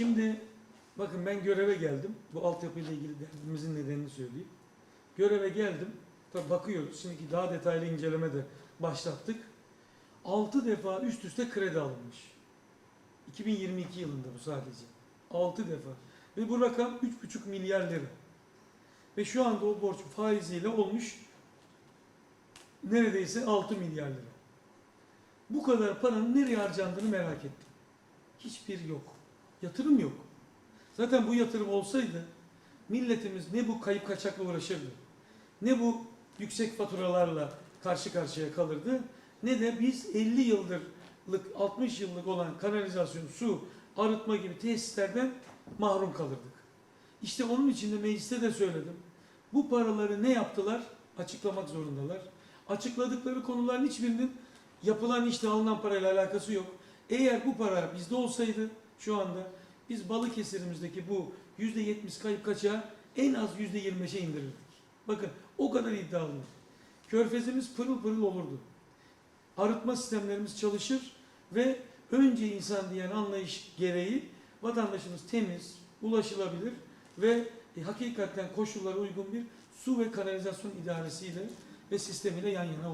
Şimdi bakın ben göreve geldim. Bu altyapıyla ilgili derdimizin nedenini söyleyeyim. Göreve geldim. Tabi bakıyoruz. Şimdiki daha detaylı inceleme de başlattık. 6 defa üst üste kredi alınmış. 2022 yılında bu sadece. 6 defa. Ve bu rakam 3,5 milyar lira. Ve şu anda o borç faiziyle olmuş neredeyse 6 milyar lira. Bu kadar paranın nereye harcandığını merak ettim. Hiçbir yok. Yatırım yok. Zaten bu yatırım olsaydı milletimiz ne bu kayıp kaçakla uğraşırdı, ne bu yüksek faturalarla karşı karşıya kalırdı, ne de biz 50 yıllık, 60 yıllık olan kanalizasyon, su, arıtma gibi tesislerden mahrum kalırdık. İşte onun için de mecliste de söyledim. Bu paraları ne yaptılar? Açıklamak zorundalar. Açıkladıkları konuların hiçbirinin yapılan işte alınan parayla alakası yok. Eğer bu para bizde olsaydı şu anda biz Balıkesir'imizdeki bu %70 kayıp kaçağı en az %25'e indirirdik. Bakın o kadar iddialı. Körfezimiz pırıl pırıl olurdu. Arıtma sistemlerimiz çalışır ve önce insan diyen anlayış gereği vatandaşımız temiz, ulaşılabilir ve e, hakikaten koşullara uygun bir su ve kanalizasyon idaresiyle ve sistemiyle yan yana olur.